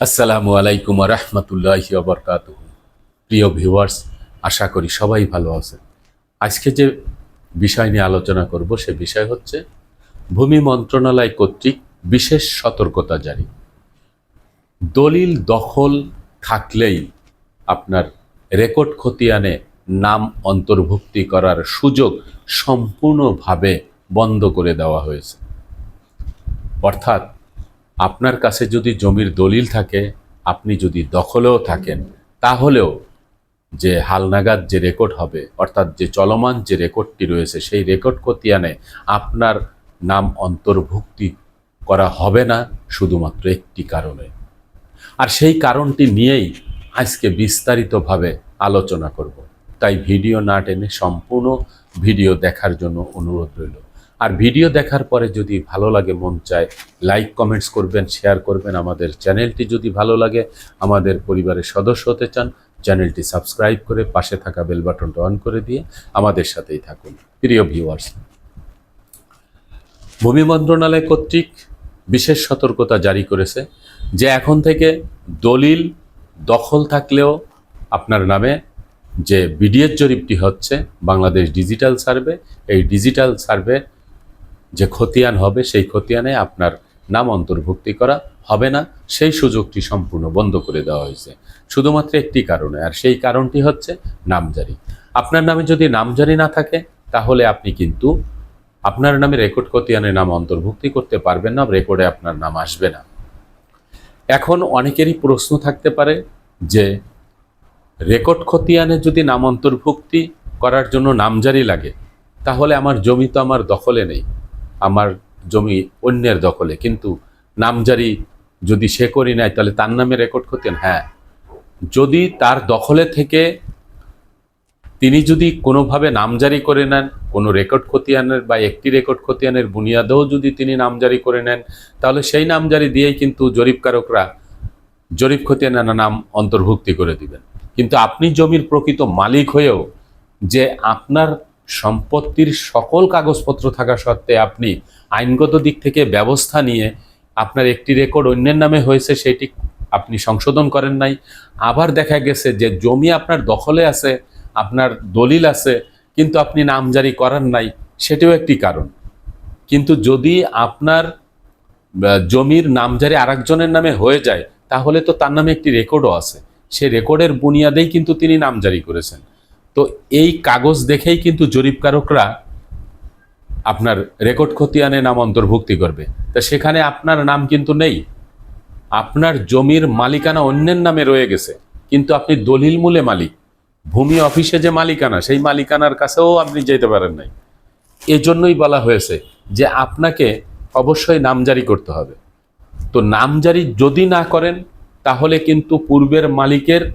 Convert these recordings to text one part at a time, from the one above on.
আসসালামু আলাইকুম রহমতুল্লাহি বরকাত প্রিয় ভিউয়ার্স, আশা করি সবাই ভালো আছেন। আজকে যে বিষয় নিয়ে আলোচনা করব, সে বিষয় হচ্ছে ভূমি মন্ত্রণালয় কর্তৃক বিশেষ সতর্কতা জারি। দলিল দখল থাকলেই আপনার রেকর্ড খতিয়ানে নাম অন্তর্ভুক্তি করার সুযোগ সম্পূর্ণভাবে বন্ধ করে দেওয়া হয়েছে। অর্থাৎ আপনার কাছে যদি জমির দলিল থাকে, আপনি যদি দখলেও থাকেন, তাহলেও যে হালনাগাদ যে রেকর্ড হবে, অর্থাৎ যে চলমান যে রেকর্ডটি রয়েছে, সেই রেকর্ড খতিয়ানে আপনার নাম অন্তর্ভুক্তি করা হবে না, শুধুমাত্র একটি কারণে। আর সেই কারণটি নিয়েই আজকে বিস্তারিতভাবে আলোচনা করব। তাই ভিডিও না টেনে সম্পূর্ণ ভিডিও দেখার জন্য অনুরোধ রইল। আর ভিডিও দেখার পরে যদি ভালো লাগে, মন চায় লাইক কমেন্টস করবেন শেয়ার করবেন আমাদের চ্যানেলটি। যদি ভালো লাগে, আমাদের পরিবারের সদস্য হতে চান, চ্যানেলটি সাবস্ক্রাইব করে পাশে থাকা বেল বাটনটা অন করে দিয়ে আমাদের সাথেই থাকুন। প্রিয় ভিউয়ার্স ভূমি মন্ত্রণালয় কর্তৃক বিশেষ সতর্কতা জারি করেছে যে এখন থেকে দলিল দখল থাকলেও আপনার নামে যে বিডিএস জরিপটি হচ্ছে, বাংলাদেশ ডিজিটাল সার্ভে, এই ডিজিটাল সার্ভে যে খতিয়ান হবে, সেই খতিয়ানে আপনার নাম অন্তর্ভুক্তি করা হবে না। সেই সুযোগটি সম্পূর্ণ বন্ধ করে দেওয়া হয়েছে। শুধুমাত্র একটি কারণে, আর সেই কারণটি হচ্ছে নামজারি। আপনার নামে যদি নামজারি না থাকে, তাহলে আপনি কিন্তু আপনার নামে রেকর্ড খতিয়ানে নাম অন্তর্ভুক্তি করতে পারবেন না, রেকর্ডে আপনার নাম আসবে না। এখন অনেকেরই প্রশ্ন থাকতে পারে যে, রেকর্ড খতিয়ানে যদি নাম অন্তর্ভুক্তি করার জন্য নামজারি লাগে, তাহলে আমার জমি তো আমার দখলে নেই। আমার জমি অন্যের দখলে। কিন্তু নামজারি যদি সে করি নেয় তাহলে তার নামে রেকর্ড খতিয়ান হ্যাঁ যদি তার দখলে থেকে তিনি যদি কোনোভাবে নামজারি করে নেন, কোনো রেকর্ড খতিয়ানের বা একটি রেকর্ড খতিয়ানের বুনিয়াদেও যদি তিনি নামজারি করে নেন, তাহলে সেই নামজারি দিয়েই কিন্তু জরিপকারকরা জরিপ খতিয়ানের নাম অন্তর্ভুক্তি করে দিবেন। কিন্তু আপনি জমির প্রকৃত মালিক হয়েও যে আপনার সম্পত্তির সকল কাগজপত্র থাকা সত্ত্বে আপনি আইনগত দিক থেকে ব্যবস্থা নিয়ে আপনার একটি রেকর্ড অন্যের নামে হয়েছে, সেটি আপনি সংশোধন করেন নাই। আবার দেখা গেছে যে জমি আপনার দখলে আছে, আপনার দলিল আছে, কিন্তু আপনি নামজারি করার নাই, সেটিও একটি কারণ। কিন্তু যদি আপনার জমির নামজারি আরেকজনের নামে হয়ে যায়, তাহলে তো তার নামে একটি রেকর্ডও আছে। সেই রেকর্ডের বুনিয়াদেই কিন্তু তিনি নামজারি করেছেন। তো এই কাগজ দেখেই কিন্তু জরিপকারকরা আপনার রেকর্ড খতিয়ানে নাম অন্তর্ভুক্তি করবে। তা সেখানে আপনার নাম কিন্তু নেই। আপনার জমির মালিকানা অন্যের নামে রয়ে গেছে। কিন্তু আপনি দলিল মূলে মালিক। ভূমি অফিসে যে মালিকানা, সেই মালিকানার কাছেও আপনি যেতে পারেন নাই। এজন্যই বলা হয়েছে যে আপনাকে অবশ্যই নামজারি করতে হবে। তো নামজারি যদি না করেন, তাহলে কিন্তু পূর্বের মালিকের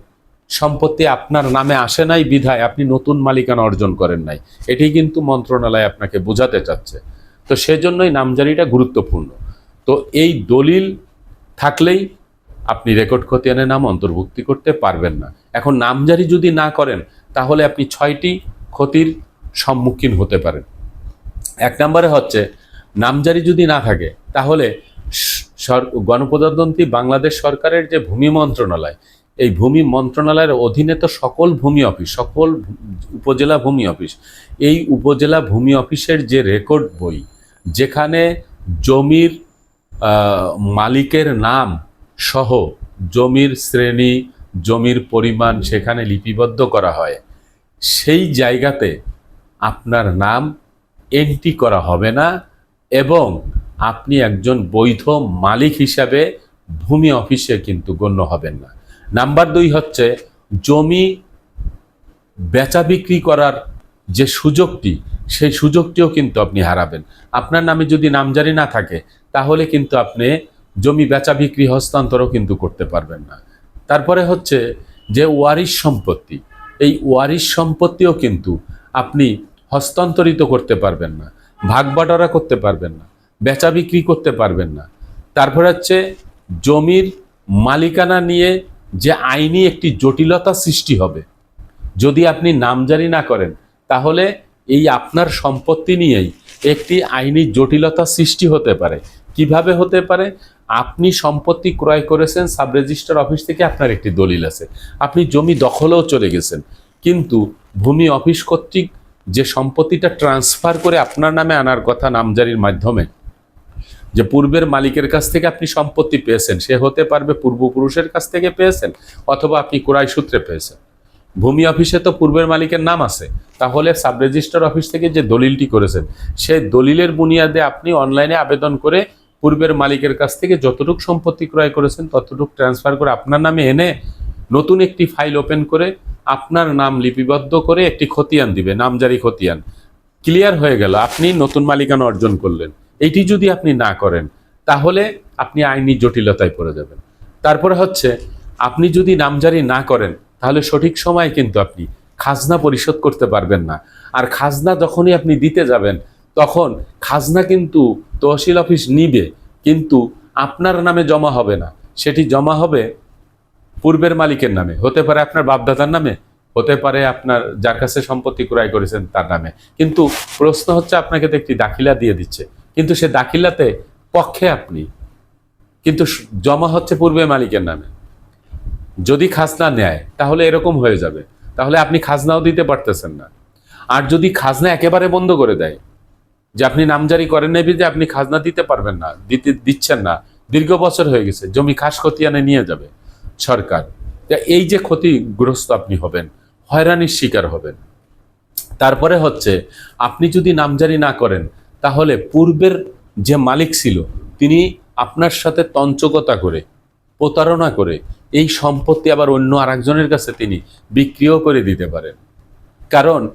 সম্পত্তি আপনার নামে আসে নাই, বিধায় আপনি নতুন মালিকানা অর্জন করেন নাই। এটি কিন্তু মন্ত্রণালয় আপনাকে বোঝাতে চাচ্ছে। তো সেজন্যই নামজারিটা গুরুত্বপূর্ণ। তো এই দলিল থাকলেই আপনি রেকর্ড খতিয়ানে নাম অন্তর্ভুক্তি করতে পারবেন না। এখন নামজারি যদি না করেন, তাহলে আপনি ছয়টি ক্ষতির সম্মুখীন হতে পারেন। এক নম্বরে হচ্ছে, নামজারি যদি না থাকে, তাহলে গণপ্রজাতন্ত্রী বাংলাদেশ সরকারের যে ভূমি মন্ত্রণালয় এই ভূমি মন্ত্রণালয়ের অধীনে তো সকল ভূমি অফিস, সকল উপজেলা ভূমি অফিস। এই উপজেলা ভূমি অফিসের যে রেকর্ড বই, যেখানে জমির মালিকের নাম সহ জমির শ্রেণি, জমির পরিমাণ সেখানে লিপিবদ্ধ করা হয়, সেই জায়গাতে আপনার নাম এন্ট্রি করা হবে না এবং আপনি একজন বৈধ মালিক হিসাবে ভূমি অফিসে কিন্তু গণ্য হবেন না। নাম্বার দুই হচ্ছে জমি বেচা বিক্রি করার যে সুযোগটি, সেই সুযোগটিও কিন্তু আপনি হারাবেন। আপনার নামে যদি নামজারি না থাকে, তাহলে কিন্তু আপনি জমি বেচা বিক্রি হস্তান্তরও কিন্তু করতে পারবেন না। তারপরে হচ্ছে যে ওয়ারিশ সম্পত্তি, এই ওয়ারিশ সম্পত্তিও কিন্তু আপনি হস্তান্তরিত করতে পারবেন না, ভাগ বাটোয়ারা করতে পারবেন না, বেচা বিক্রি করতে পারবেন না। তারপর হচ্ছে জমির মালিকানা নিয়ে যে আইনি একটি জটিলতা সৃষ্টি হবে। যদি আপনি নামজারি না করেন, তাহলে এই আপনার সম্পত্তি নিয়েই একটি আইনি জটিলতা সৃষ্টি হতে পারে। কীভাবে হতে পারে? আপনি সম্পত্তি ক্রয় করেছেন সাব রেজিস্টার অফিস থেকে আপনার একটি দলিল আছে। আপনি জমি দখলেও চলে গেছেন, কিন্তু ভূমি অফিস কর্তৃক যে সম্পত্তিটা ট্রান্সফার করে আপনার নামে আনার কথা নামজারির মাধ্যমে যে পূর্বের মালিকের কাছ থেকে আপনি সম্পত্তি পেয়েছেন, সে হতে পারবে পূর্বপুরুষের কাছ থেকে পেয়েছেন অথবা আপনি ক্রয় সূত্রে পেয়েছেন। ভূমি অফিসে তো পূর্বের মালিকের নাম আছে, তাহলে সাব রেজিস্টার অফিস থেকে যে দলিলটি করেছেন, সেই দলিলের বুনিয়াদে আপনি অনলাইনে আবেদন করে পূর্বের মালিকের কাছ থেকে যতটুকু সম্পত্তি ক্রয় করেছেন, ততটুকু ট্রান্সফার করে আপনার নামে এনে নতুন একটি ফাইল ওপেন করে আপনার নাম লিপিবদ্ধ করে একটি খতিয়ান দিবে, নামজারি খতিয়ান। ক্লিয়ার হয়ে গেল, আপনি নতুন মালিকানা অর্জন করলেন। এইটি যদি আপনি না করেন, তাহলে আপনি আইনি জটিলতায় পড়ে যাবেন। তারপরে হচ্ছে, আপনি যদি নামজারি না করেন, তাহলে সঠিক সময় কিন্তু আপনি খাজনা পরিশোধ করতে পারবেন না। আর খাজনা যখনই আপনি দিতে যাবেন, তখন খাজনা কিন্তু তহসিল অফিস নিবে, কিন্তু আপনার নামে জমা হবে না। সেটি জমা হবে পূর্বের মালিকের নামে, হতে পারে আপনার বাপদাদার নামে, হতে পারে আপনার যার কাছে সম্পত্তি ক্রয় করেছেন তার নামে। কিন্তু প্রশ্ন হচ্ছে, আপনাকে তো একটি দাখিলা দিয়ে দিচ্ছে। কিন্তু সে দাখিলাতে পক্ষে আপনি। কিন্তু জমা হচ্ছে পূর্বে মালিকের নামে। যদি খাজনা নেয়, তাহলে এরকম হয়ে যাবে। তাহলে আপনি খাজনাও দিতে পারতেছেন না। আর যদি খাজনা একেবারে বন্ধ করে দেয়, যে আপনি নামজারি করেন নেবি যে আপনি খাজনা দিতে পারবেন না, দিতে দিচ্ছেন না, দীর্ঘ বছর হয়ে গেছে, জমি খাস খতিয়ানে নিয়ে যাবে সরকার। এই যে ক্ষতিগ্রস্ত আপনি হবেন, হয়রানির শিকার হবেন। তারপরে হচ্ছে, আপনি যদি নামজারি না করেন তাহলে পূর্বের যে মালিক ছিল, তিনি আপনার সাথে তঞ্চকতা করে, প্রতারণা করে, এই সম্পত্তি আবার অন্য আরেকজনের কাছে তিনি বিক্রিও করে দিতে পারেন। কারণ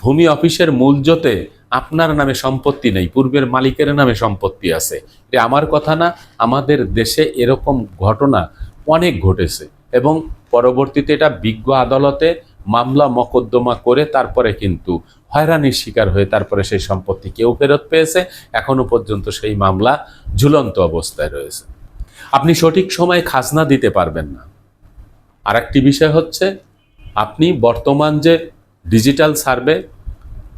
ভূমি অফিসের মূলজতে আপনার নামে সম্পত্তি নেই, পূর্বের মালিকের নামে সম্পত্তি আছে। এটা আমার কথা না, আমাদের দেশে এরকম ঘটনা অনেক ঘটেছে এবং পরবর্তীতে এটা বিজ্ঞ আদালতে মামলা মকদ্দমা করে তারপরে কিন্তু হয়রানির শিকার হয়ে তারপরে সেই সম্পত্তি কেউ ফেরত পেয়েছে। এখনও পর্যন্ত সেই মামলা ঝুলন্ত অবস্থায় রয়েছে। আপনি সঠিক সময়ে খাজনা দিতে পারবেন না। আর একটি বিষয় হচ্ছে, আপনি বর্তমান যে digital survey,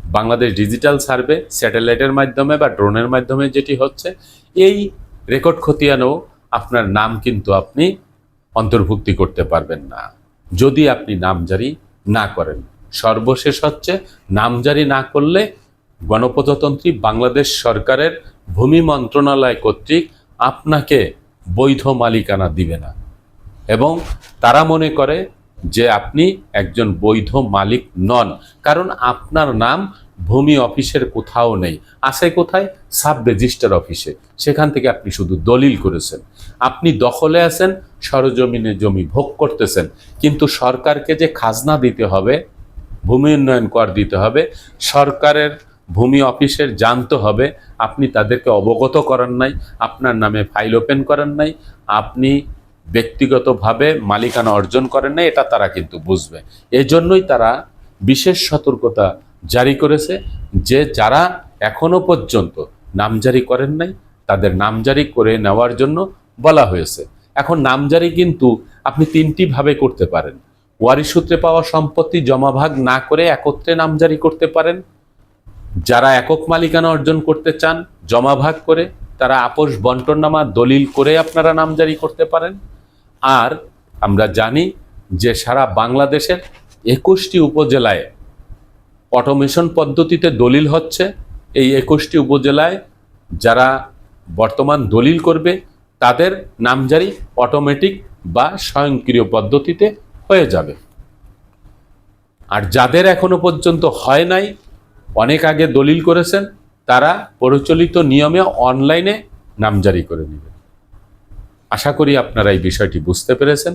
Bangladesh digital survey, স্যাটেলাইটের মাধ্যমে বা ড্রোনের মাধ্যমে যেটি হচ্ছে, এই রেকর্ড খতিয়ানেও আপনার নাম কিন্তু আপনি অন্তর্ভুক্তি করতে পারবেন না। যদি আপনি নাম নামজারি না করেন। সর্বশেষ হচ্ছে নামজারি না করলে গণপ্রজাতন্ত্রী বাংলাদেশ সরকারের ভূমি মন্ত্রণালয় কর্তৃক আপনাকে বৈধ মালিকানা দিবে না। এবং তারা মনে করে যে আপনি একজন বৈধ মালিক নন। কারণ আপনার নাম ভূমি অফিসের কোথাও নেই। আছে কোথায়? সাব রেজিস্টার অফিসে। সেখান থেকে আপনি শুধু দলিল করেছেন। আপনি দখলে আছেন, সরজমিনে জমি ভোগ করতেছেন। কিন্তু সরকারকে যে খাজনা দিতে হবে, ভূমি উন্নয়ন কর দিতে হবে, সরকারের ভূমি অফিসের জানতে হবে, আপনি তাদেরকে অবগত করান নাই, আপনার নামে ফাইল ওপেন করেন নাই, আপনি ব্যক্তিগতভাবে মালিকানা অর্জন করেন নাই, এটা তারা কিন্তু বুঝবে। এজন্যই তারা বিশেষ সতর্কতা জারি করেছে যে যারা এখনও পর্যন্ত নামজারি করেন নাই, তাদের নামজারি করে নেওয়ার জন্য বলা হয়েছে। এখন নামজারি কিন্তু আপনি তিনটি ভাবে করতে পারেন। ওয়ারি সূত্রে পাওয়া সম্পত্তি জমাভাগ না করে একত্রে নামজারি করতে পারেন। যারা একক মালিকানা অর্জন করতে চান, জমাভাগ করে তারা আপোষ বন্টননামা দলিল করে আপনারা নামজারি করতে পারেন। আর আমরা জানি যে সারা বাংলাদেশের একুশটি উপজেলায় অটোমেশন পদ্ধতিতে দলিল হচ্ছে। এই একুশটি উপজেলায় যারা বর্তমান দলিল করবে, তাদের নামজারি অটোমেটিক বা স্বয়ংক্রিয় পদ্ধতিতে হয়ে যাবে। আর যাদের এখনও পর্যন্ত হয় নাই, অনেক আগে দলিল করেছেন, তারা প্রচলিত নিয়মে অনলাইনে নামজারি করে নেবেন। আশা করি আপনারা এই বিষয়টি বুঝতে পেরেছেন।